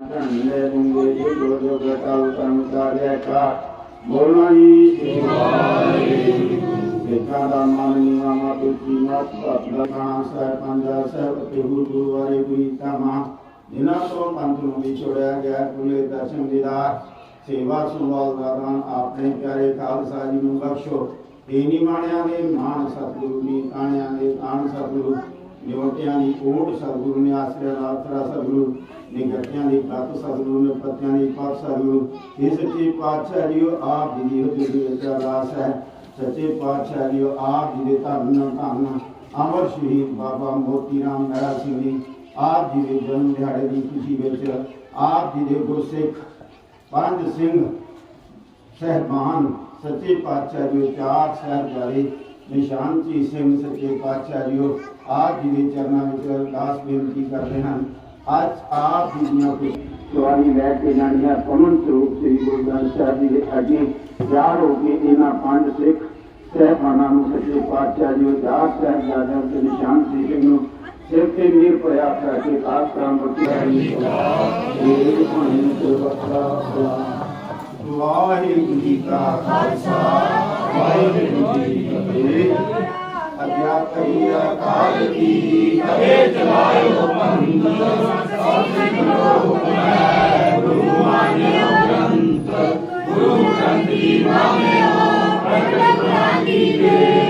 ਧੰਨੇ ਬੁੰਗੇ ਜੋ ਜੋ ਜੋ ਗਟਾਉ ਤਨ ਕਾਰਿਆ ਕਾ ਬੋਲਣਾ ਜੀ ਸਿਵਾਏ ਦੇਖਾਂ ਦਾ ਮਨ ਨੀਵਾ ਮਾ ਤੁਜੀ ਮਤ ਪਤਲਾ ਕਾ ਸਹਿ ਪੰਜਾ ਸਹਿ ਤੇ ਗੁਰੂ ਵਾਰੇ ਗੁਰੀ ਤਾਮਾ ਜਿਨ੍ਹਾਂ ਤੋਂ ਪੰਥ ਨੂੰ ਵਿਛੋੜਿਆ ਗਿਆ ਕੁਲੇ ਦਰਸ਼ਨ ਦੀਦਾਰ ਸੇਵਾ ਸੰਭਾਲ ਦਾਨ ਆਪਣੇ ਪਿਆਰੇ ਖਾਲਸਾ ਜੀ ਨੂੰ ਬਖਸ਼ੋ ਤੇਨੀ ਮਾਣਿਆਂ ਦੇ ਮਾਣ ਸਤਿਗੁਰੂ ਦੀ ਤਾਣਿਆਂ ਦੇ ਤਾਣ ਸਤਿਗੁਰੂ ਨਿਵਟਿਆਂ ਦੀ ਓਟ ਸਤਿਗੁਰੂ ਨੇ ਆਸਰਾ ਆਸਰਾ ਸਤਿਗੁਰੂ ਨਿਗਟਿਆਂ ਦੀ ਪੱਤ ਸਤਿਗੁਰੂ ਨੇ ਪੱਤਿਆਂ ਦੀ ਪੱਤ ਸਤਿਗੁਰੂ ਇਹ ਸੱਚੇ ਪਾਤਸ਼ਾਹ ਜੀਓ ਆਪ ਜੀ ਦੀ ਹਜ਼ੂਰੀ ਵਿੱਚ ਅਰਦਾਸ ਹੈ ਸੱਚੇ ਪਾਤਸ਼ਾਹ ਜੀਓ ਆਪ ਜੀ ਦੇ ਧੰਨ ਧੰਨ ਅਮਰ ਸ਼ਹੀਦ ਬਾਬਾ ਮੋਤੀ ਰਾਮ ਮਹਿਰਾ ਸਿੰਘ ਜੀ ਆਪ ਜੀ ਦੇ ਜਨਮ ਦਿਹਾੜੇ ਦੀ ਖੁਸ਼ੀ ਵਿੱਚ ਆਪ ਜੀ ਦੇ ਗੁਰਸਿੱਖ ਪੰਜ ਸਿੰਘ ਸਹਿਬਾਨ ਸੱਚੇ ਪਾਤਸ਼ਾਹ ਜੀ ਚਾਰ ਸਾਹਿਬਜ਼ਾਦੇ ਨਿਸ਼ਾਨ ਜੀ ਸਿੰਘ ਸੱਚੇ ਪਾਤਸ਼ਾਹ ਜੀ ਆਪ ਜੀ ਦੇ ਚਰਨਾਂ ਵਿੱਚ ਅਰਦਾਸ ਬੇਨਤੀ ਕਰਦੇ ਹਨ ਅੱਜ ਆਪ ਜੀ ਦੀਆਂ ਕੁਝ ਸਵਾਰੀ ਲੈ ਕੇ ਜਾਣੀ ਹੈ ਪਵਨ ਸਰੂਪ ਸ੍ਰੀ ਗੁਰੂ ਗ੍ਰੰਥ ਸਾਹਿਬ ਜੀ ਦੇ ਅੱਗੇ ਤਿਆਰ ਹੋ ਕੇ ਇਹਨਾਂ ਪੰਜ ਸਿੱਖ ਸਹਿਬਾਨਾਂ ਨੂੰ ਸੱਚੇ ਪਾਤਸ਼ਾਹ ਜੀ ਚਾਰ ਸਾਹਿਬਜ਼ਾਦਿਆਂ ਤੇ ਨਿਸ਼ਾਨ ਜੀ ਸਿੰਘ ਨੂੰ ਸਿਰ ਤੇ ਮੀਰ ਪਿਆ ਕਰਕੇ ਖਾਸ ਕਰਾਂ ਮੁਕਤੀ ਹੈ ਇਹ ਪਾਣੀ ਤੇ ਵਖਰਾ ਵਾਹਿਗੁਰੂ ਜੀ ਕਾ ਖਾਲਸਾ ਵਾਹਿਗੁਰੂ ਜੀ ਕੀ ਫਤਿਹ ਅਗਿਆ ਕਈ ਅਕਾਲ ਕੀ ਕਵੇ ਚਲਾਇਓ ਪੰਥ ਸਤਿਗੁਰੂ ਮੈਂ ਗੁਰੂ ਮਾਨਿਓ ਗ੍ਰੰਥ ਗੁਰੂ ਗ੍ਰੰਥ ਜੀ ਨਾਮਿਓ ਪ੍ਰਗਟ ਪ੍ਰਾਨੀ ਦੇ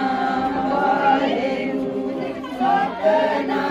of the night.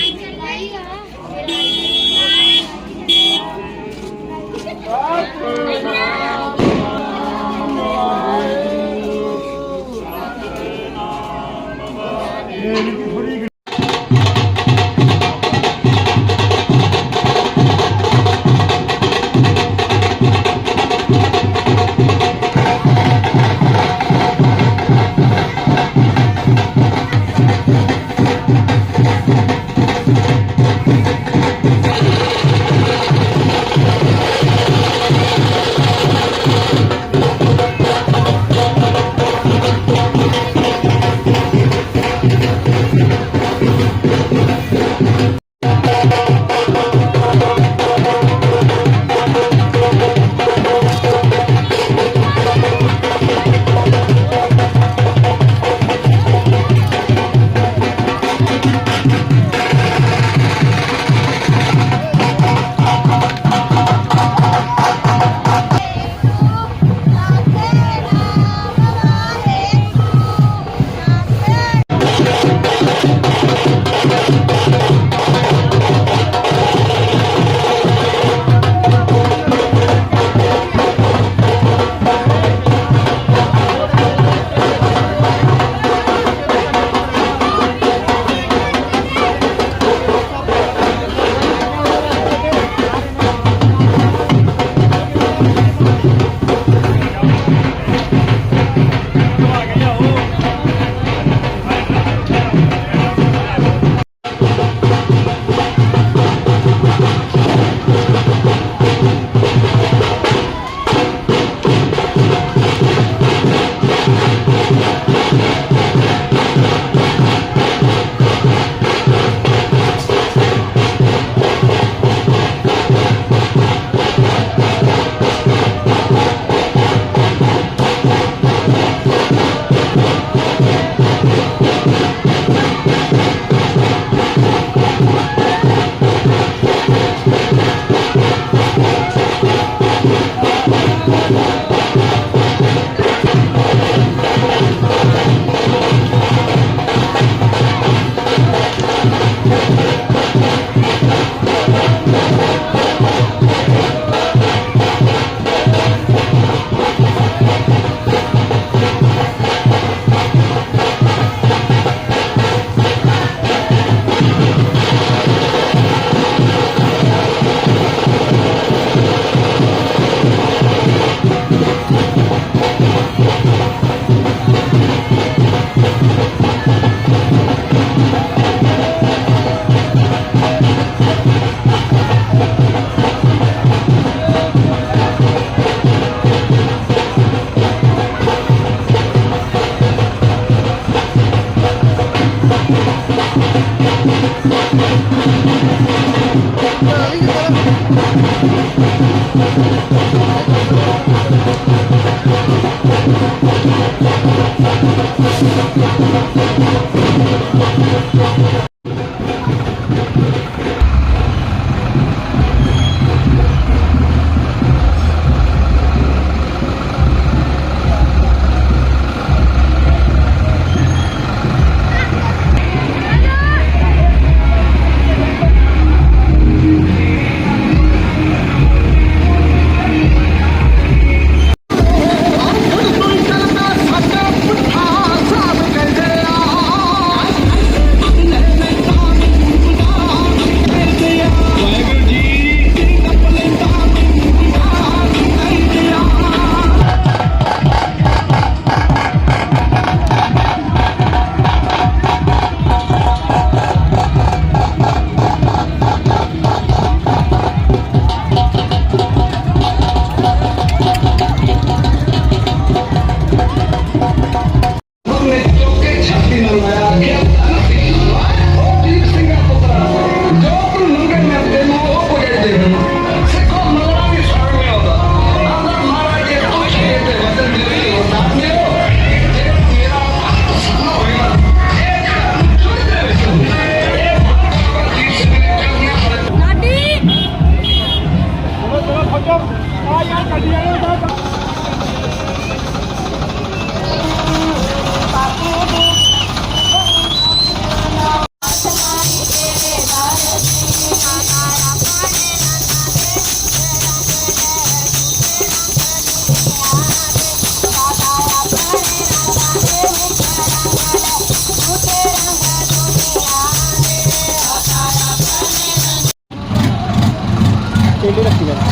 ਜੀ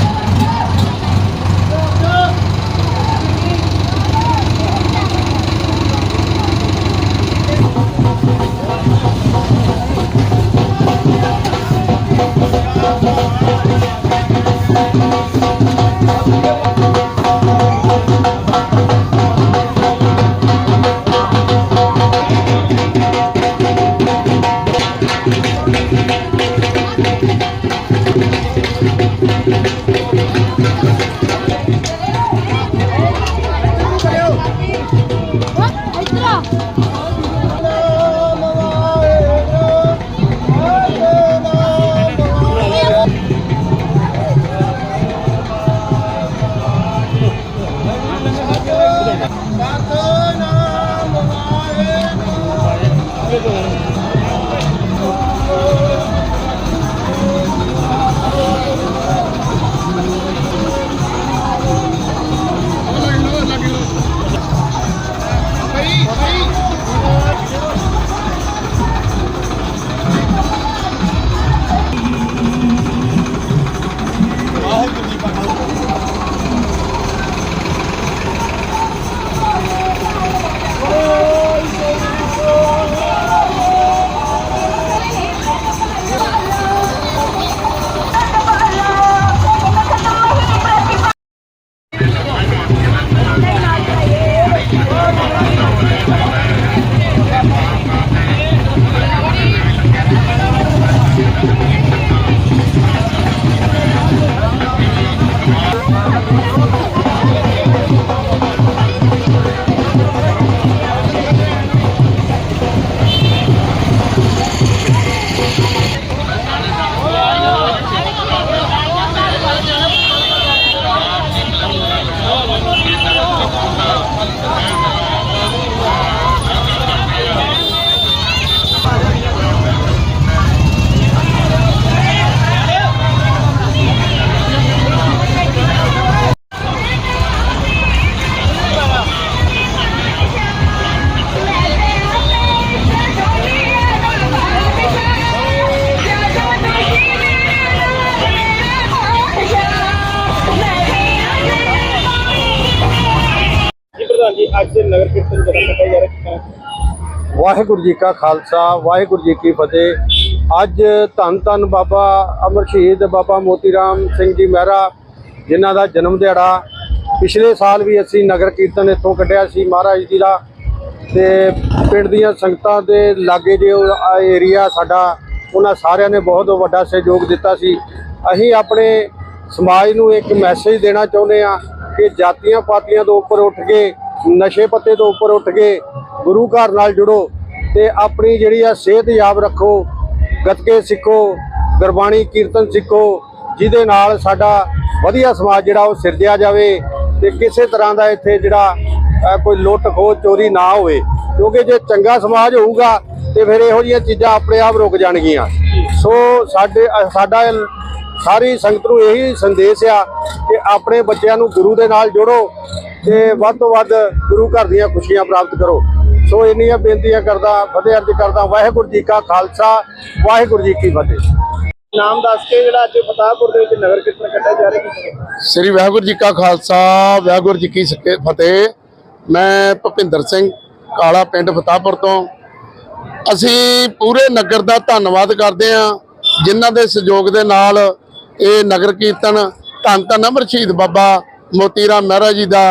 ਵਾਹਿਗੁਰੂ ਜੀ ਕਾ ਖਾਲਸਾ, ਵਾਹਿਗੁਰੂ ਜੀ ਕੀ ਫਤਿਹ। ਅੱਜ ਧੰਨ ਧੰਨ ਬਾਬਾ ਅਮਰ ਸ਼ਹੀਦ ਬਾਬਾ ਮੋਤੀ ਰਾਮ ਸਿੰਘ ਜੀ ਮਹਿਰਾ, ਜਿਨ੍ਹਾਂ ਦਾ ਜਨਮ ਦਿਹਾੜਾ ਪਿਛਲੇ ਸਾਲ ਵੀ ਅਸੀਂ ਨਗਰ ਕੀਰਤਨ ਇੱਥੋਂ ਕੱਢਿਆ ਸੀ ਮਹਾਰਾਜ ਜੀ ਦਾ। ਤੇ ਪਿੰਡ ਦੀਆਂ ਸੰਗਤਾਂ ਦੇ ਲਾਗੇ ਜੇ ਏਰੀਆ ਸਾਡਾ, ਉਹਨਾਂ ਸਾਰਿਆਂ ਨੇ ਬਹੁਤ ਵੱਡਾ ਸਹਿਯੋਗ ਦਿੱਤਾ ਸੀ। ਅਸੀਂ ਆਪਣੇ ਸਮਾਜ ਨੂੰ ਇੱਕ ਮੈਸੇਜ ਦੇਣਾ ਚਾਹੁੰਦੇ ਆ ਕਿ ਜਾਤੀਆਂ ਪਾਤੀਆਂ ਤੋਂ ਉੱਪਰ ਉੱਠ ਕੇ, ਨਸ਼ੇ ਪੱਤੇ ਤੋਂ ਉੱਪਰ ਉੱਠ ਕੇ ਗੁਰੂ ਘਰ ਨਾਲ ਜੁੜੋ। ਤੇ ਆਪਣੀ ਜਿਹੜੀ ਆ ਸਿਹਤ ਯਾਬ ਰੱਖੋ, ਗੱਤਕੇ ਸਿੱਖੋ, ਗੁਰਬਾਣੀ ਕੀਰਤਨ ਸਿੱਖੋ, ਜਿਹਦੇ ਨਾਲ ਸਾਡਾ ਵਧੀਆ ਸਮਾਜ ਜਿਹੜਾ ਉਹ ਸਿਰਜਿਆ ਜਾਵੇ ਤੇ ਕਿਸੇ ਤਰ੍ਹਾਂ ਦਾ ਇੱਥੇ ਜਿਹੜਾ ਕੋਈ ਲੁੱਟ ਖੋਹ ਚੋਰੀ ਨਾ ਹੋਵੇ। ਕਿਉਂਕਿ ਜੇ ਚੰਗਾ ਸਮਾਜ ਹੋਊਗਾ ਤੇ ਫਿਰ ਇਹੋ ਜਿਹੀਆਂ ਚੀਜ਼ਾਂ ਆਪਣੇ ਆਪ ਰੁਕ ਜਾਣਗੀਆਂ। ਸੋ ਸਾਡੇ ਸਾਡਾ ਸਾਰੀ ਸੰਗਤ ਨੂੰ ਇਹੀ ਸੰਦੇਸ਼ ਆ ਕਿ ਆਪਣੇ ਬੱਚਿਆਂ ਨੂੰ ਗੁਰੂ ਦੇ ਨਾਲ ਜੋੜੋ ਤੇ ਵੱਧ ਤੋਂ ਵੱਧ ਗੁਰੂ ਘਰ ਦੀਆਂ ਖੁਸ਼ੀਆਂ ਪ੍ਰਾਪਤ ਕਰੋ। ਸੋ ਇੰਨੀਆਂ ਬੇਨਤੀਆਂ ਕਰਦਾ ਫਤਿਹ ਅਰਜ ਕਰਦਾ ਵਾਹਿਗੁਰੂ ਜੀ ਕਾ ਖਾਲਸਾ ਵਾਹਿਗੁਰੂ ਜੀ ਕੀ ਫਤਿਹ। ਨਾਮ ਦੱਸ ਕੇ ਜਿਹੜਾ ਅੱਜ ਫਤਾਹਪੁਰ ਦੇ ਵਿੱਚ ਨਗਰ ਕੀਰਤਨ ਕੱਢਿਆ ਜਾ ਰਿਹਾ ਸ੍ਰੀ ਵਾਹਿਗੁਰੂ ਜੀ ਕਾ ਖਾਲਸਾ ਵਾਹਿਗੁਰੂ ਜੀ ਕੀ ਸਕੇ- ਫਤਿਹ। ਮੈਂ ਭੁਪਿੰਦਰ ਸਿੰਘ ਕਾਲਾ ਪਿੰਡ ਫਤਾਹਪੁਰ ਤੋਂ। ਅਸੀਂ ਪੂਰੇ ਨਗਰ ਦਾ ਧੰਨਵਾਦ ਕਰਦੇ ਹਾਂ ਜਿਨ੍ਹਾਂ ਦੇ ਸਹਿਯੋਗ ਦੇ ਨਾਲ ਇਹ ਨਗਰ ਕੀਰਤਨ ਧੰਨ ਧੰਨ ਅਮਰ ਸ਼ਹੀਦ ਬਾਬਾ ਮੋਤੀ ਰਾਮ ਮਹਿਰਾ ਜੀ ਦਾ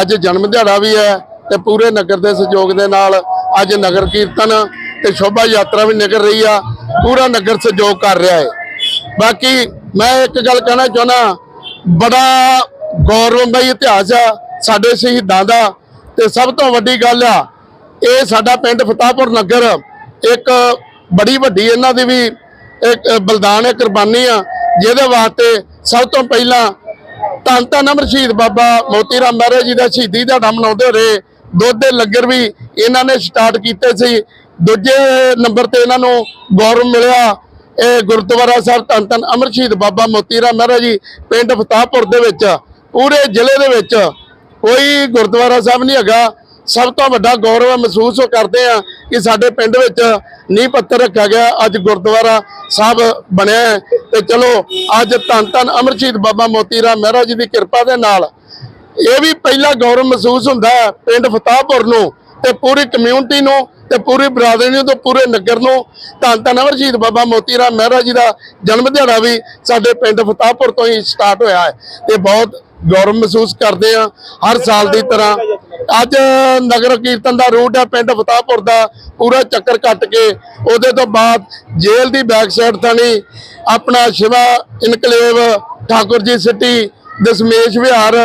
ਅੱਜ ਜਨਮ ਦਿਹਾੜਾ ਵੀ ਹੈ। ਤੇ ਪੂਰੇ ਨਗਰ ਦੇ ਸਹਿਯੋਗ ਦੇ ਨਾਲ ਅੱਜ ਨਗਰ ਕੀਰਤਨ ਤੇ ਸ਼ੋਭਾ ਯਾਤਰਾ ਵੀ ਨਿਕਲ ਰਹੀ ਆ, ਪੂਰਾ ਨਗਰ ਸਹਿਯੋਗ ਕਰ ਰਿਹਾ ਹੈ। ਬਾਕੀ ਮੈਂ ਇੱਕ ਗੱਲ ਕਹਿਣਾ ਚਾਹੁੰਦਾ, ਬੜਾ ਗੌਰਵਮਈ ਇਤਿਹਾਸ ਆ ਸਾਡੇ ਸ਼ਹੀਦਾਂ ਦਾ ਤੇ ਸਭ ਤੋਂ ਵੱਡੀ ਗੱਲ ਆ, ਇਹ ਸਾਡਾ ਪਿੰਡ ਫਤਾਹਪੁਰ ਨਗਰ ਇੱਕ ਬੜੀ ਵੱਡੀ ਇਹਨਾਂ ਦੀ ਵੀ ਇੱਕ ਬਲਿਦਾਨ ਹੈ ਕੁਰਬਾਨੀ ਆ, ਜਿਹਦੇ ਵਾਸਤੇ ਸਭ ਤੋਂ ਪਹਿਲਾਂ ਧੰਨ ਧੰਨ ਅਮਰ ਸ਼ਹੀਦ ਬਾਬਾ ਮੋਤੀ ਰਾਮ ਮਹਿਰਾ ਜੀ ਦਾ ਸ਼ਹੀਦੀ ਦਿਹਾੜਾ ਮਨਾਉਂਦੇ ਰਹੇ। ਦੁੱਧ ਦੇ ਲੰਗਰ ਵੀ ਇਹਨਾਂ ਨੇ ਸਟਾਰਟ ਕੀਤੇ ਸੀ। ਦੂਜੇ ਨੰਬਰ ਤੇ ਇਹਨਾਂ ਨੂੰ ਗੌਰਵ ਮਿਲਿਆ। ਇਹ ਗੁਰਦੁਆਰਾ ਸਾਹਿਬ ਧੰਨ ਧੰਨ ਅਮਰ ਸ਼ਹੀਦ ਬਾਬਾ ਮੋਤੀ ਰਾਮ ਮਹਿਰਾ ਜੀ, ਪਿੰਡ ਫਤਾਹਪੁਰ ਦੇ ਵਿੱਚ, ਪੂਰੇ ਜ਼ਿਲ੍ਹੇ ਦੇ ਵਿੱਚ ਕੋਈ ਗੁਰਦੁਆਰਾ ਸਾਹਿਬ ਨਹੀਂ ਹੈਗਾ। ਸਭ ਤੋਂ ਵੱਡਾ ਗੌਰਵ ਮਹਿਸੂਸ ਕਰਦੇ ਆ ਕਿ ਸਾਡੇ ਪਿੰਡ ਵਿੱਚ ਨੀਂਹ ਪੱਥਰ ਰੱਖਿਆ ਗਿਆ। ਅੱਜ ਗੁਰਦੁਆਰਾ ਸਾਹਿਬ ਬਣਿਆ ਹੈ। ਤੇ ਚਲੋ, ਅੱਜ ਧੰਨ ਧੰਨ ਅਮਰ ਸ਼ਹੀਦ ਬਾਬਾ ਮੋਤੀ ਰਾਮ ਮਹਿਰਾ ਜੀ ਦੀ ਕਿਰਪਾ ਦੇ ਨਾਲ ਇਹ ਵੀ ਪਹਿਲਾ ਗੌਰਵ ਮਹਿਸੂਸ ਹੁੰਦਾ ਹੈ, ਪਿੰਡ ਫਤਾਹਪੁਰ ਨੂੰ ਤੇ ਪੂਰੀ ਕਮਿਊਨਿਟੀ ਨੂੰ ਤੇ ਪੂਰੀ ਬਰਾਦਰੀ ਨੂੰ ਤੇ ਪੂਰੇ ਨਗਰ ਨੂੰ। ਧੰਨ ਧੰਨ ਅਮਰ ਸ਼ਹੀਦ ਬਾਬਾ ਮੋਤੀ ਰਾਮ ਮਹਿਰਾ ਜੀ ਦਾ ਜਨਮ ਦਿਹਾੜਾ ਵੀ ਸਾਡੇ ਪਿੰਡ ਫਤਾਹਪੁਰ ਤੋਂ ਹੀ ਸਟਾਰਟ ਹੋਇਆ ਹੈ। ਤੇ ਬਹੁਤ ਗੌਰਵ ਮਹਿਸੂਸ ਕਰਦੇ ਆ ਹਰ ਸਾਲ ਦੀ ਤਰ੍ਹਾਂ। ਅੱਜ ਨਗਰ ਕੀਰਤਨ ਦਾ ਰੂਟ ਹੈ ਪਿੰਡ ਫਤਾਹਪੁਰ ਦਾ, ਪੂਰਾ ਚੱਕਰ ਕੱਟ ਕੇ। ਉਹਦੇ ਤੋਂ ਬਾਅਦ ਜੇਲ੍ਹ ਦੀ ਬੈਕ ਸਾਈਡ ਥਾਣੀ, ਆਪਣਾ ਸ਼ਿਵਾ ਇਨਕਲੇਵ ਠਾਕੁਰ ਜੀ ਸਿਟੀ ਦਸ਼ਮੇਸ਼ ਵਿਹਾਰ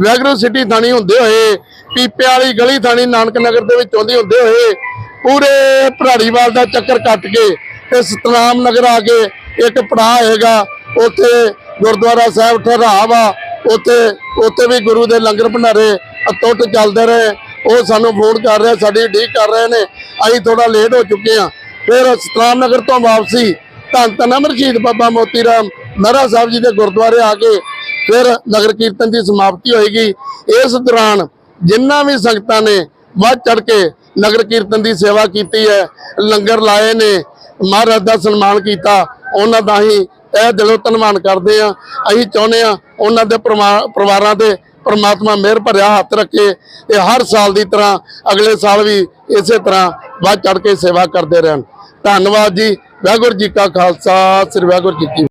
ਵੈਗਰੂ ਸਿਟੀ ਥਾਣੀ ਹੁੰਦੇ ਹੋਏ, ਪੀਪੇ ਵਾਲੀ ਗਲੀ ਥਾਣੀ ਨਾਨਕ ਨਗਰ ਦੇ ਵਿੱਚ ਆਉਂਦੀ ਹੁੰਦੇ ਹੋਏ, ਪੂਰੇ ਭਰਾੜੀਵਾਲ ਦਾ ਚੱਕਰ ਕੱਟ ਕੇ ਤੇ ਸਤਨਾਮ ਨਗਰ ਆ ਕੇ ਇੱਕ ਪੜਾਅ ਹੈਗਾ, ਉੱਥੇ ਗੁਰਦੁਆਰਾ ਸਾਹਿਬ ਠਹਿਰਾਅ ਵਾ ਉੱਥੇ ਉੱਥੇ ਵੀ ਗੁਰੂ ਦੇ ਲੰਗਰ ਭੰਡਾਰੇ ਅਤੁੱਟ ਚੱਲਦੇ ਰਹੇ, ਉਹ ਸਾਨੂੰ ਫੋਨ ਕਰ ਰਹੇ, ਸਾਡੀ ਡੀਕ ਕਰ ਰਹੇ ਨੇ, ਅਸੀਂ ਥੋੜਾ ਲੇਟ ਹੋ ਚੁੱਕੇ ਹਾਂ। ਫਿਰ ਸਤਨਾਮ ਨਗਰ ਤੋਂ ਵਾਪਸੀ, ਧੰਨ ਧੰਨ ਅਮਰਜੀਤ ਬਾਬਾ ਮੋਤੀ ਰਾਮ ਮਹਿਰਾ ਸਾਹਿਬ ਜੀ ਦੇ ਗੁਰਦੁਆਰੇ ਆ ਕੇ ਫਿਰ ਨਗਰ ਕੀਰਤਨ ਦੀ ਸਮਾਪਤੀ ਹੋਏਗੀ। ਇਸ ਦੌਰਾਨ ਜਿੰਨਾ ਵੀ ਸੰਗਤਾਂ ਨੇ ਵੱਧ ਚੜ ਕੇ ਨਗਰ ਕੀਰਤਨ ਦੀ ਸੇਵਾ ਕੀਤੀ ਹੈ, ਲੰਗਰ ਲਾਏ ਨੇ, ਮਹਾਰਾਜ ਦਾ ਸਨਮਾਨ ਕੀਤਾ, ਉਹਨਾਂ ਦਾ ਹੀ ਇਹ ਦਿਲੋਂ ਧੰਨਵਾਦ ਕਰਦੇ ਆ ਅਸੀਂ ਚਾਹੁੰਦੇ ਆ ਉਹਨਾਂ ਦੇ ਪਰਿਮਾ- ਪਰਿਵਾਰਾਂ ਦੇ ਪਰਮਾਤਮਾ ਮਿਹਰ ਭਰਿਆ ਹੱਥ ਰੱਖੇ ਤੇ ਹਰ ਸਾਲ ਦੀ ਤਰ੍ਹਾਂ ਅਗਲੇ ਸਾਲ ਵੀ ਇਸੇ ਤਰ੍ਹਾਂ ਵੱਧ ਚੜ ਕੇ ਸੇਵਾ ਕਰਦੇ ਰਹਿਣ। ਧੰਨਵਾਦ ਜੀ। ਵਾਹਿਗੁਰੂ ਜੀ ਕਾ ਖਾਲਸਾ, ਸ੍ਰੀ ਵਾਹਿਗੁਰੂ ਜੀ ਕੀ